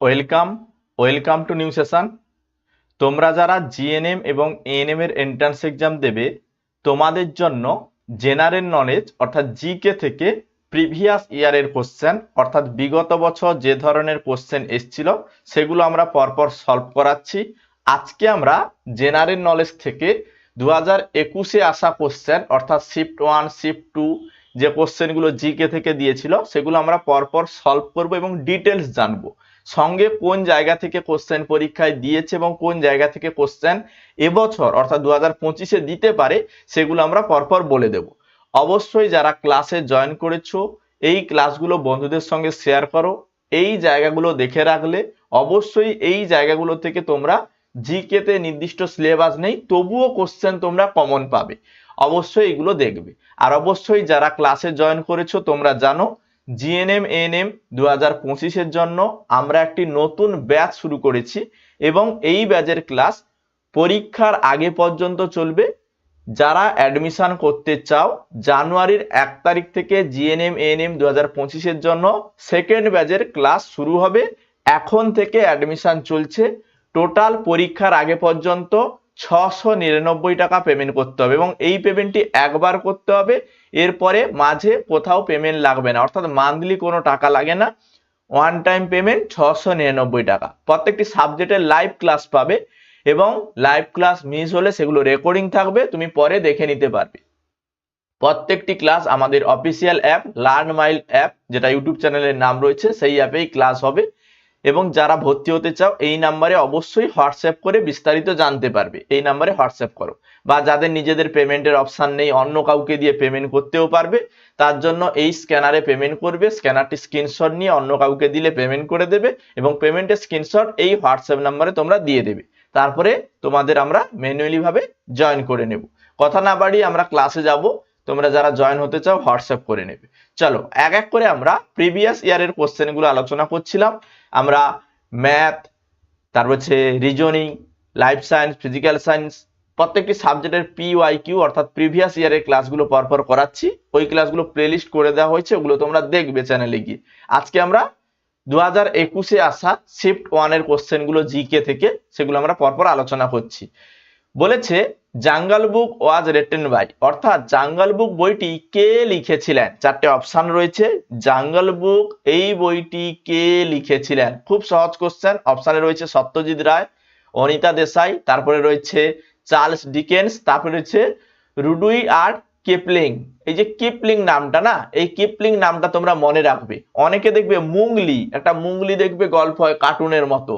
Welcome welcome to new session. তোমরা যারা GNM এবং এএনএম এর এন্ট্রান্স এক্সাম দেবে, তোমাদের জন্য জেনারেল নলেজ অর্থাৎ জিকে থেকে প্রিভিয়াস ইয়ারের কোশ্চেন অর্থাৎ বিগত বছর যে ধরনের কোশ্চেন এসছিল, সেগুলো আমরা পরপর সলভ করাচ্ছি। আজকে আমরা জেনারেল নলেজ থেকে দু হাজার একুশে আসা কোশ্চেন অর্থাৎ শিফট ওয়ান শিফট টু যে কোশ্চেনগুলো জিকে থেকে দিয়েছিল, সেগুলো আমরা পরপর সলভ করব এবং ডিটেলস জানব। সঙ্গে কোন জায়গা থেকে কোশ্চেন পরীক্ষায় দিয়েছে এবং কোন জায়গা থেকে কোশ্চেন এবছর, অর্থাৎ দু হাজার পঁচিশে দিতে পারে, সেগুলো আমরা পরপর বলে দেব। অবশ্যই যারা ক্লাসে জয়েন করেছ, এই ক্লাসগুলো বন্ধুদের সঙ্গে শেয়ার করো। এই জায়গাগুলো দেখে রাখলে অবশ্যই এই জায়গাগুলো থেকে তোমরা জিকে তে নির্দিষ্ট সিলেবাস নেই, তবুও কোশ্চেন তোমরা কমন পাবে। অবশ্যই এগুলো দেখবে। আর অবশ্যই যারা ক্লাসে জয়েন করেছ, তোমরা জানো জিএনএম এএনএম দু হাজার পঁচিশের জন্য আমরা একটি নতুন ব্যাচ শুরু করেছি এবং এই ব্যাচের ক্লাস পরীক্ষার আগে পর্যন্ত চলবে। যারা অ্যাডমিশন করতে চাও, জানুয়ারির এক তারিখ থেকে জিএনএম এএনএম দু হাজার পঁচিশের জন্য সেকেন্ড ব্যাচের ক্লাস শুরু হবে। এখন থেকে অ্যাডমিশন চলছে। টোটাল পরীক্ষার আগে পর্যন্ত ছশো নিরানব্বই টাকা পেমেন্ট করতে হবে এবং এই পেমেন্টটি একবার করতে হবে, এরপরে মাঝে কোথাও পেমেন্ট লাগবে না। অর্থাৎ মান্থলি কোনো টাকা লাগে না। ওয়ান টাইম পেমেন্ট ছশো নিরানব্বই টাকা। প্রত্যেকটি সাবজেক্টের লাইভ ক্লাস পাবে এবং লাইভ ক্লাস মিস হলে সেগুলো রেকর্ডিং থাকবে, তুমি পরে দেখে নিতে পারবে। প্রত্যেকটি ক্লাস আমাদের official app learn mile app যেটা ইউটিউব চ্যানেলের নাম রয়েছে, সেই অ্যাপেই ক্লাস হবে। এবং যারা ভর্তি হতে চাও, এই নাম্বারে অবশ্যই হোয়াটসঅ্যাপ করে বিস্তারিত জানতে পারবে। এই নাম্বারে হোয়াটসঅ্যাপ করো। বা যাদের নিজেদের পেমেন্টের অপশান নেই, অন্য কাউকে দিয়ে পেমেন্ট করতেও পারবে। তার জন্য এই স্ক্যানারে পেমেন্ট করবে। স্ক্যানারটি স্ক্রিনশট নিয়ে অন্য কাউকে দিলে পেমেন্ট করে দেবে এবং পেমেন্টের স্ক্রিনশট এই হোয়াটসঅ্যাপ নাম্বারে তোমরা দিয়ে দেবে। তারপরে তোমাদের আমরা ম্যানুয়ালি ভাবে জয়েন করে নেব। কথা না বাড়িয়ে আমরা ক্লাসে যাব। তোমরা যারা জয়েন হতে চাও, হোয়াটসঅ্যাপ করে নেবে। চলো, এক এক করে আমরা প্রিভিয়াস ইয়ারের কোশ্চেনগুলো আলোচনা করছিলাম। আমরা ম্যাথ তারপর হচ্ছে reasoning life science physical science প্রত্যেকটি সাবজেক্টের পিওয়াই কিউ অর্থাৎ প্রিভিয়াস ইয়ারের ক্লাসগুলো পরপর করাচ্ছি। ওই ক্লাসগুলো প্লেলিস্ট করে দেওয়া হয়েছে, ওগুলো তোমরা দেখবে চ্যানেলে গিয়ে। আজকে আমরা দু হাজার একুশে আসা শিফট ওয়ানের কোশ্চেনগুলো জিকে থেকে, সেগুলো আমরা পরপর আলোচনা করছি। বলেছে জাঙ্গাল বুক ওয়াজ রিটেন বাই। অর্থাৎ জাঙ্গাল বুক বইটি কে লিখেছিলেন? চারটে অপশান রয়েছে। জাঙ্গল বুক এই বইটি কে লিখেছিলেন? খুব সহজ কোশ্চেন অপশানে রয়েছে সত্যজিৎ রায়, অনিতা দেশাই, তারপরে রয়েছে চার্লস ডিকেন্স, তারপরে রয়েছে রুডুই আর কিপলিং। এই যে কিপলিং নামটা না, এই কিপলিং নামটা তোমরা মনে রাখবে। অনেকে দেখবে মুংলি একটা মুংলি দেখবে গল্প হয় কার্টুনের মতো।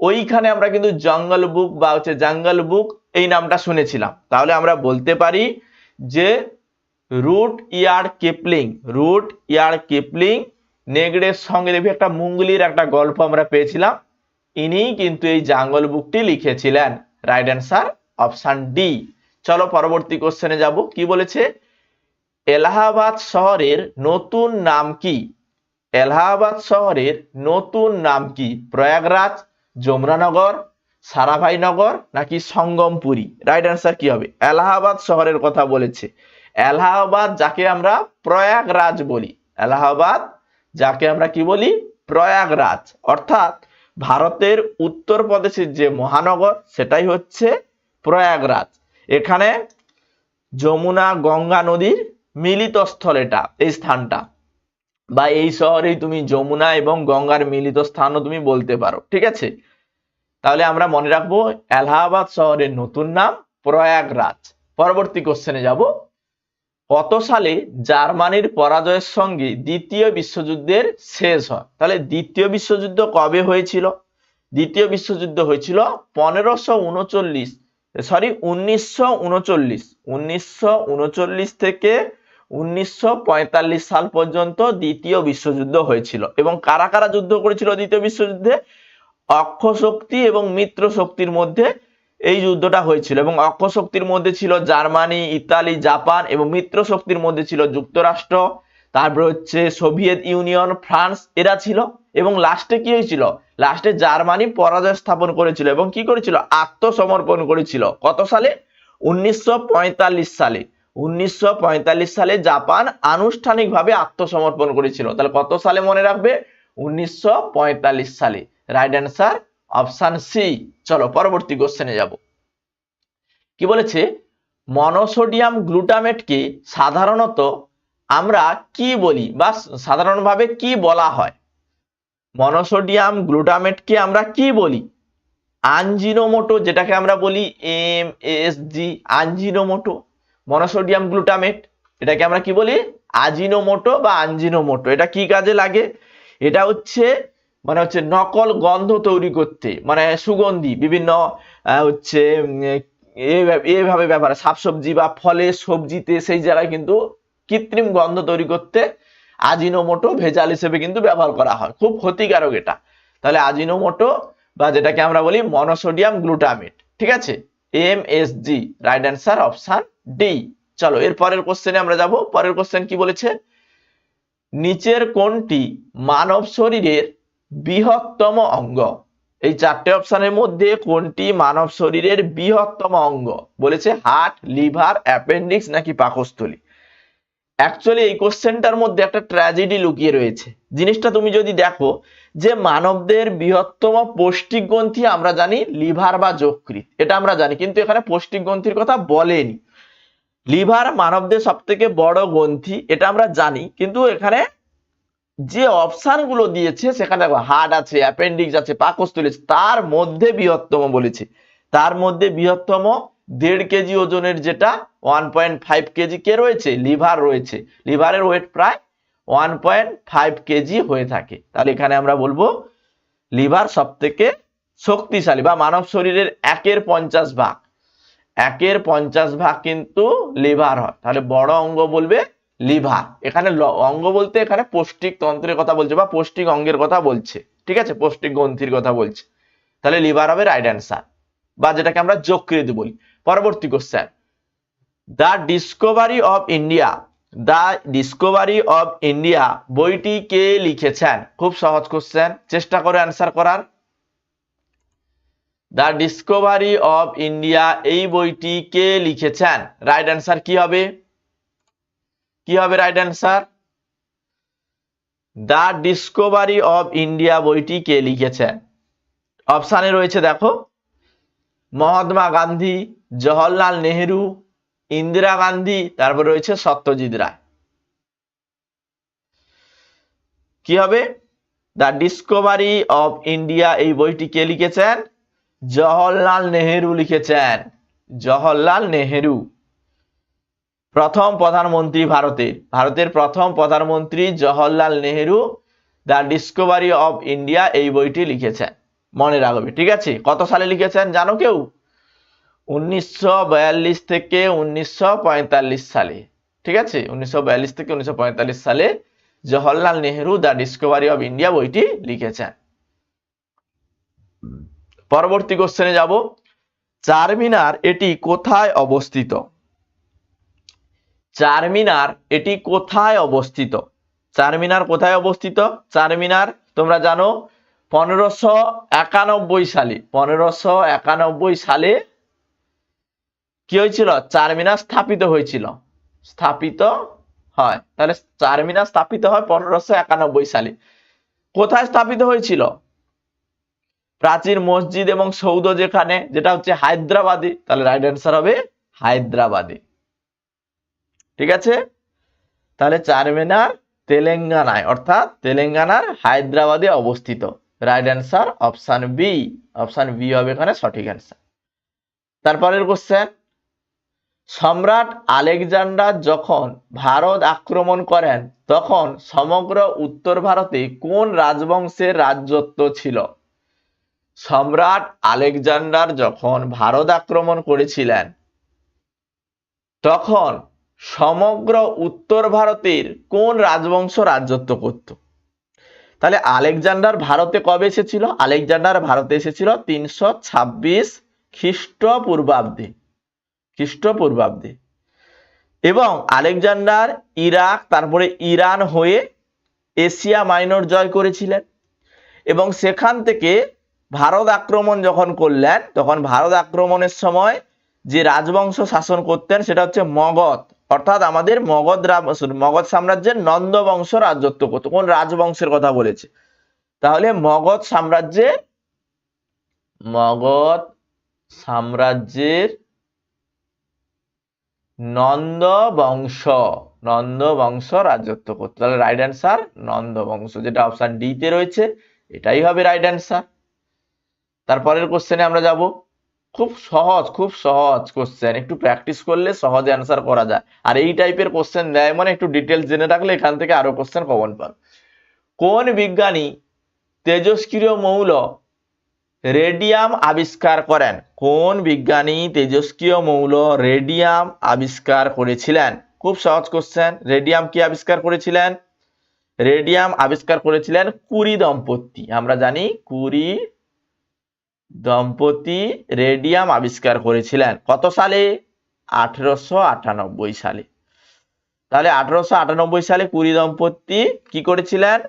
ওইখানে আমরা কিন্তু জঙ্গল বুক বা হচ্ছে জঙ্গল বুক এই নামটা শুনেছিলাম। তাহলে আমরা বলতে পারি যে Rudyard Kipling, Rudyard Kipling নেগড়ের সঙ্গে দেখবি একটা মুঙ্গলির একটা গল্প আমরা পেয়েছিলাম। ইনি কিন্তু এই জঙ্গল বুকটি লিখেছিলেন। রাইট অ্যান্সার অপশান ডি চলো পরবর্তী কোশ্চেনে যাব। কি বলেছে? এলাহাবাদ শহরের নতুন নাম কি? এলাহাবাদ শহরের নতুন নাম কি? প্রয়াগরাজ যমুনানগর, সারাভাইনগর নাকি সঙ্গমপুরি? রাইট অ্যান্সার কি হবে? এলাহাবাদ শহরের কথা বলেছে। এলাহাবাদ যাকে আমরা প্রয়াগরাজ বলি। এলাহাবাদ যাকে আমরা কি বলি? প্রয়াগরাজ। অর্থাৎ ভারতের উত্তরপ্রদেশের যে মহানগর, সেটাই হচ্ছে প্রয়াগরাজ। এখানে যমুনা গঙ্গা নদীর মিলিত স্থল এটা, এই স্থানটা। বা এই শহরেই তুমি যমুনা এবং গঙ্গার মিলিত স্থানও তুমি বলতে পারো, ঠিক আছে? তাহলে আমরা মনে রাখব এলাহাবাদ শহরের নতুন নাম প্রয়াগরাজ। পরবর্তী কোশ্চেনে যাব। কত সালে জার্মানির পরাজয়ের সঙ্গে দ্বিতীয় বিশ্বযুদ্ধের শেষ হয়? তাহলে দ্বিতীয় বিশ্বযুদ্ধ কবে হয়েছিল? দ্বিতীয় বিশ্বযুদ্ধ হয়েছিল পনেরোশো উনচল্লিশ সরি উনিশশো উনচল্লিশ। উনিশশো উনচল্লিশ থেকে উনিশশো পঁয়তাল্লিশ সাল পর্যন্ত দ্বিতীয় বিশ্বযুদ্ধ হয়েছিল। এবং কারা কারা যুদ্ধ করেছিল দ্বিতীয় বিশ্বযুদ্ধে? অক্ষ শক্তি এবং মিত্র শক্তির মধ্যে এই যুদ্ধটা হয়েছিল। এবং অক্ষ শক্তির মধ্যে ছিল জার্মানি, ইতালি, জাপান এবং মিত্র শক্তির মধ্যে ছিল যুক্তরাষ্ট্র। তারপর হচ্ছে সোভিয়েত ইউনিয়ন, ফ্রান্স, এরা ছিল। এবং লাস্টে কি হয়েছিল? লাস্টে জার্মানি পরাজয় স্থাপন করেছিল এবং কি করেছিল? আত্মসমর্পণ করেছিল। কত সালে? উনিশশো পঁয়তাল্লিশ সালে। উনিশশো পঁয়তাল্লিশ সালে জাপান আনুষ্ঠানিকভাবে আত্মসমর্পণ করেছিল। তাহলে কত সালে মনে রাখবে? উনিশশো পঁয়তাল্লিশ সালে। রাইট অ্যান্সার অপশান সি চলো, পরবর্তী কোশ্চেনে যাব। কি বলেছে? মনোসোডিয়াম গ্লুটামেটকে সাধারণত আমরা কি বলি বা সাধারণভাবে কি বলা হয়? মনোসোডিয়াম গ্লুটামেটকে আমরা কি বলি? আনজিনোমোটো যেটাকে আমরা বলি M S G Ajinomoto monosodium glutamate, এটাকে আমরা কি বলি? আজিনোমোটো বা আনজিনোমোটো। এটা কি কাজে লাগে? এটা হচ্ছে মানে হচ্ছে নকল গন্ধ তৈরি করতে মানে সুগন্ধি, বিভিন্ন হচ্ছে এভাবে ব্যাপারে শাকসবজি বা ফলে সবজিতে সেই জায়গায় কিন্তু কৃত্রিম গন্ধ তৈরি করতে আজিনোমোটো ভেজাল হিসেবে কিন্তু ব্যবহার করা হয়। খুব ক্ষতিকারক এটা। তাহলে আজিনোমোটো বা যেটাকে আমরা বলি মনোসোডিয়াম গ্লুটামেট, ঠিক আছে? M S G right answer option D চলো, এর পরের কোশ্চেনে আমরা যাব। পরের কোশ্চেন কি বলেছে? নিচের কোনটি মানব শরীরের বৃহত্তম অঙ্গ। এই চারটে অপশনের মধ্যে কোনটি মানব শরীরের বৃহত্তম অঙ্গ। বলেছে হার্ট লিভার অ্যাপেন্ডিক্স নাকি পাকস্থলী। অ্যাকচুয়ালি এই কোশ্চেনটার মধ্যে একটা ট্র্যাজেডি লুকিয়ে রয়েছে। জিনিসটা তুমি যদি দেখো যে মানবদের বৃহত্তম পৌষ্টিক গ্রন্থি আমরা জানি লিভার বা যকৃৎ। এটা আমরা জানি, কিন্তু এখানে পৌষ্টিক গ্রন্থির কথা বলেনি। লিভার মানবদের সব থেকে বড় গ্রন্থি, এটা আমরা জানি, কিন্তু এখানে যে অপশনগুলো দিয়েছে, সেখানে দেখো, হার্ট আছে, অ্যাপেন্ডিক্স আছে পাকস্থলী তার মধ্যে বৃহত্তম বলেছে। তার মধ্যে বৃহত্তম দেড় কেজি ওজনের যেটা ওয়ান পয়েন্ট ফাইভ কেজি কে রয়েছে, লিভার রয়েছে। লিভারের ওয়েট প্রায় ওয়ান পয়েন্ট ফাইভ কেজি হয়ে থাকে। তাহলে এখানে আমরা বলব, লিভার সব থেকে শক্তিশালী বা মানব শরীরের একের পঞ্চাশ ভাগ। একের পঞ্চাশ ভাগ কিন্তু লিভার হয়। তাহলে বড় অঙ্গ বলবে লিভার। এখানে অঙ্গ বলতে এখানে পৌষ্টিক তন্ত্রের কথা বলছে বা পৌষ্টিক অঙ্গের কথা বলছে। ঠিক আছে? পৌষ্টিক গ্রন্থির কথা বলছে। তাহলে লিভার হবে রাইট অ্যান্সার বা যেটাকে আমরা যকৃত বলি। পরবর্তী question the discovery of India the discovery of India বইটি কে লিখেছেন? খুব সহজ কোশ্চেন চেষ্টা করে অ্যান্সার করার। দ্য ডিসকভারি অফ ইন্ডিয়া এই বইটি কে লিখেছেন? রাইট অ্যান্সার কি হবে? কি হবে right answer the discovery of India বইটি কে লিখেছেন? অপশানে রয়েছে দেখো, মহাত্মা গান্ধী, জওহরলাল নেহেরু ইন্দিরা গান্ধী, তারপর রয়েছে সত্যজিৎ রায়। কি হবে? দ্য ডিসকভারি অফ ইন্ডিয়া এই বইটি কে লিখেছেন? জওহরলাল নেহেরু লিখেছেন। জওহরলাল নেহেরু। প্রথম প্রধানমন্ত্রী ভারতের। ভারতের প্রথম প্রধানমন্ত্রী Jawaharlal Nehru the discovery of India এই বইটি লিখেছেন। মনে রাখবে, ঠিক আছে? কত সালে লিখেছেন জানো কেউ? উনিশশো বিয়াল্লিশ থেকে উনিশশো পঁয়তাল্লিশ সালে, ঠিক আছে? উনিশশো বিয়াল্লিশ থেকে উনিশশো পঁয়তাল্লিশ সালে Jawaharlal Nehru the discovery of India বইটি লিখেছেন। পরবর্তী কোশ্চেনে যাব। চারমিনার এটি কোথায় অবস্থিত? চারমিনার এটি কোথায় অবস্থিত? চারমিনার কোথায় অবস্থিত? চারমিনার, তোমরা জানো, পনেরোশো একানব্বই সালে, পনেরোশো একানব্বই সালে কি হয়েছিল? চারমিনার স্থাপিত হয়েছিল। স্থাপিত হয়। তাহলে চারমিনার স্থাপিত হয় পনেরোশো একানব্বই সালে। কোথায় স্থাপিত হয়েছিল? প্রাচীন মসজিদ এবং সৌধ যেখানে, যেটা হচ্ছে হায়দ্রাবাদে। তাহলে রাইট অ্যান্সার হবে হায়দ্রাবাদে। ঠিক আছে? তাহলে চারমিনার তেলেঙ্গানায়, অর্থাৎ তেলেঙ্গানার হায়দ্রাবাদে অবস্থিত। Right answer option B option B হবে এখানে সঠিক অ্যান্সার তারপরের কোশ্চেন সম্রাট আলেকজান্ডার যখন ভারত আক্রমণ করেন, তখন সমগ্র উত্তর ভারতে কোন রাজবংশের রাজত্ব ছিল? সম্রাট আলেকজান্ডার যখন ভারত আক্রমণ করেছিলেন, তখন সমগ্র উত্তর ভারতের কোন রাজবংশ রাজত্ব করত? তাহলে আলেকজান্ডার ভারতে কবে এসেছিল? আলেকজান্ডার ভারতে এসেছিল তিনশো ছাব্বিশ খ্রিস্টপূর্বাব্দে। খ্রিস্টপূর্বাব্দে। এবং আলেকজান্ডার, ইরাক, তারপরে ইরান হয়ে এশিয়া মাইনর জয় করেছিলেন। এবং সেখান থেকে ভারত আক্রমণ যখন করলেন, তখন ভারত আক্রমণের সময় যে রাজবংশ শাসন করতেন, সেটা হচ্ছে মগধ। অর্থাৎ আমাদের মগধ মগধ সাম্রাজ্যের নন্দ বংশ রাজত্ব করতো। কোন রাজবংশের কথা বলেছে? তাহলে মগধ সাম্রাজ্যের মগধ সাম্রাজ্যের নন্দ বংশ নন্দ বংশ রাজত্ব করতো। তাহলে রাইট অ্যান্সার নন্দ বংশ যেটা অপশান ডি তে রয়েছে, এটাই হবে রাইট অ্যান্সার তারপরের কোশ্চেনে আমরা যাব। খুব সহজ খুব সহজ কোশ্চেন একটু প্র্যাকটিস করলে সহজে অ্যান্সার করা যায়। আর এই টাইপের কোশ্চেন দেয় মানে একটু ডিটেলস জেনে রাখলে এখান থেকে আরও কোশ্চেন কমন পাবে। কোন বিজ্ঞানী তেজস্ক্রিয় মৌল রেডিয়াম আবিষ্কার করেন। কোন বিজ্ঞানী তেজস্ক্রিয় মৌল রেডিয়াম আবিষ্কার করেছিলেন? খুব সহজ কোশ্চেন রেডিয়াম কি আবিষ্কার করেছিলেন? রেডিয়াম আবিষ্কার করেছিলেন কুরি দম্পতি। আমরা জানি কুরি দম্পতি রেডিয়াম আবিষ্কার করেছিলেন। কত সালে? আঠেরোশো আটানব্বই সালে। তাহলে আঠারোশো সালে কুরি দম্পতি কি করেছিলেন?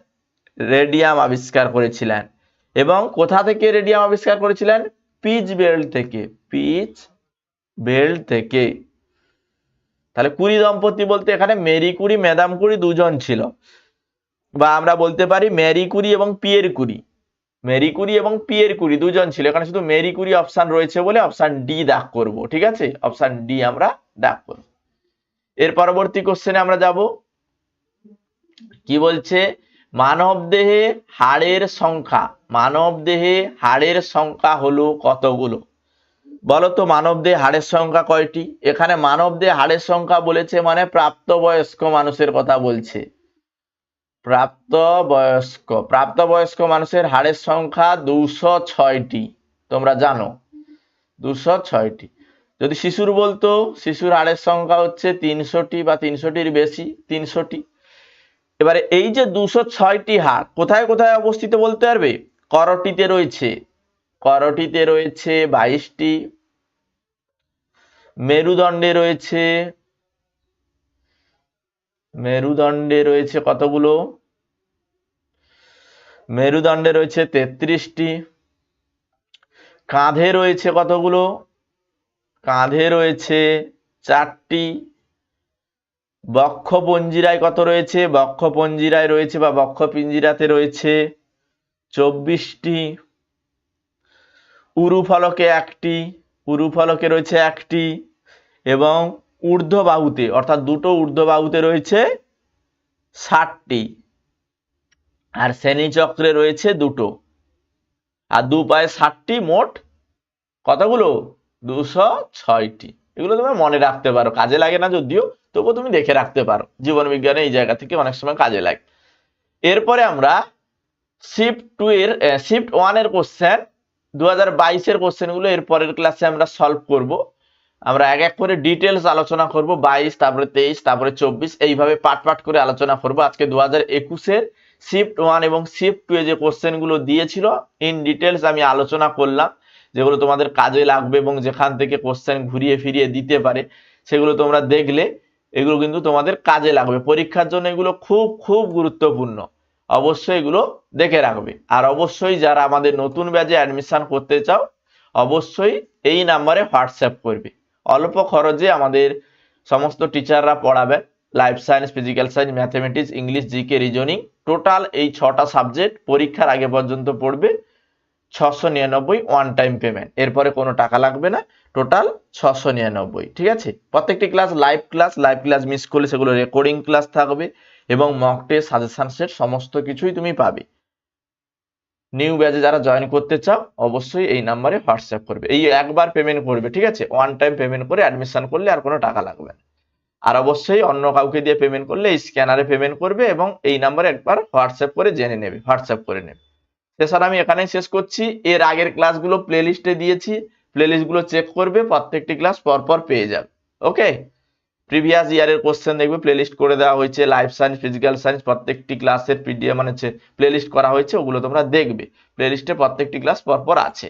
রেডিয়াম আবিষ্কার করেছিলেন। এবং কোথা থেকে রেডিয়াম আবিষ্কার করেছিলেন? পিচ বেল্ট থেকে। পিচ বেল্ট থেকে। তাহলে কুড়ি দম্পতি বলতে এখানে মেরি কুড়ি মেদাম কুড়ি দুজন ছিল। বা আমরা বলতে পারি মেরি কুড়ি এবং পিয়ের কুড়ি মেরি কুড়ি এবং পিয়ের কুড়ি দুজন ছিল। এখানে শুধু মেরি কুড়ি অপশান রয়েছে বলে অপশান ডি দাগ করব, ঠিক আছে? অপশান ডি আমরা দাগ করব। এর পরবর্তী কোশ্চেনে আমরা যাব। কি বলছে? মানব দেহে হাড়ের সংখ্যা মানব দেহে হাড়ের সংখ্যা হলো কতগুলো? বলো তো মানব দেহে হাড়ের সংখ্যা কয়টি? এখানে মানব দেহে হাড়ের সংখ্যা বলেছে মানে প্রাপ্তবয়স্ক মানুষের কথা বলছে। প্রাপ্তবয়স্ক প্রাপ্তবয়স্ক মানুষের হাড়ের সংখ্যা দুশো ছয়টি, তোমরা জানো? দুশো ছয়টি। যদি শিশুর বলতো, শিশুর হাড়ের সংখ্যা হচ্ছে তিনশোটি বা তিনশোটির বেশি, তিনশোটি। এবারে এই যে দুশো ছয়টি হাড় কোথায় কোথায় অবস্থিত বলতে পারবে? করটিতে রয়েছে। করটিতে রয়েছে বাইশটি। মেরুদণ্ডে রয়েছে। মেরুদণ্ডে রয়েছে কতগুলো? মেরুদণ্ডে রয়েছে তেত্রিশটি। কাঁধে রয়েছে কতগুলো? কাঁধে রয়েছে চারটি। বক্ষ পঞ্জিরায় কত রয়েছে? বক্ষ পঞ্জিরায় রয়েছে বা বক্ষ পিঞ্জিরাতে রয়েছে চব্বিশটি। উরুফলকে একটি, উরুফলকে রয়েছে একটি এবং ঊর্ধ্ব বাহুতে অর্থাৎ দুটো ঊর্ধ্ব বাহুতে রয়েছে ষাটটি। আর শ্রেণীচক্রে রয়েছে দুটো। আর দু পায়ে ষাটটি মোট কতগুলো? দুশো ছয়টি। এগুলো তুমি মনে রাখতে পারো। কাজে লাগে না যদিও, তবুও তুমি দেখে রাখতে পারো। জীবন বিজ্ঞানে এই জায়গা থেকে অনেক সময় কাজে লাগে। এরপরে আমরা শিফট টু এর শিফট ওয়ানের কোশ্চেন দু হাজার বাইশের কোশ্চেনগুলো এর পরের ক্লাসে আমরা সলভ করব। আমরা এক এক করে ডিটেলস আলোচনা করব, বাইশ, তারপরে তেইশ, তারপরে চব্বিশ, এইভাবে পাট পাট করে আলোচনা করব। আজকে দু হাজার একুশের শিফট ওয়ান এবং শিফট টু এ যে কোশ্চেনগুলো দিয়েছিল ইন ডিটেলস আমি আলোচনা করলাম। যেগুলো তোমাদের কাজে লাগবে এবং যেখান থেকে কোশ্চেন ঘুরিয়ে ফিরিয়ে দিতে পারে, সেগুলো তোমরা দেখলে এগুলো কিন্তু তোমাদের কাজে লাগবে। পরীক্ষার জন্য এগুলো খুব খুব গুরুত্বপূর্ণ। অবশ্যই এগুলো দেখে রাখবে। আর অবশ্যই যারা আমাদের নতুন ব্যাচে অ্যাডমিশন করতে চাও, অবশ্যই এই নাম্বারে হোয়াটসঅ্যাপ করবে। অল্প খরচে আমাদের সমস্ত টিচাররা পড়াবেন life science physical science mathematics English GK reasoning total এই ছটা সাবজেক্ট পরীক্ষার আগে পর্যন্ত পড়বে। ছশো নিরানব্বই ওয়ান টাইম পেমেন্ট এরপরে কোনো টাকা লাগবে না। টোটাল ছশো নিরানব্বই, ঠিক আছে? প্রত্যেকটি class live class live class miss করলে সেগুলো রেকর্ডিং ক্লাস থাকবে এবং মক টেস্ট সাজেশন সমস্ত কিছুই তুমি পাবে। নিউ ব্যাচে যারা জয়েন করতে চাও, অবশ্যই এই নাম্বারে হোয়াটসঅ্যাপ করবে। এই একবার পেমেন্ট করবে, ঠিক আছে? ওয়ান টাইম পেমেন্ট করে অ্যাডমিশন করলে আর কোনো টাকা লাগবে না। আর অবশ্যই অন্য কাউকে দিয়ে পেমেন্ট করলে এই স্ক্যানারে পেমেন্ট করবে এবং এই নাম্বারে একবার হোয়াটসঅ্যাপ করে জেনে নেবে হোয়াটসঅ্যাপ করে নেবে। এছাড়া আমি এখানেই শেষ করছি। এর আগের ক্লাসগুলো প্লেলিস্টে দিয়েছি। প্লেলিস্টগুলো চেক করবে, প্রত্যেকটি ক্লাস পরপর পেয়ে যাবে। ওকে প্রিভিয়াস ইয়ারের কোশ্চেন দেখবে প্লেলিস্ট করে দেওয়া হয়েছে। লাইফ সায়েন্স ফিজিক্যাল সায়েন্স প্রত্যেকটি ক্লাসের পিডিএফ মানে প্লেলিস্ট করা হয়েছে, ওগুলো তোমরা দেখবে। প্লেলিস্টে প্রত্যেকটি ক্লাস পরপর আছে।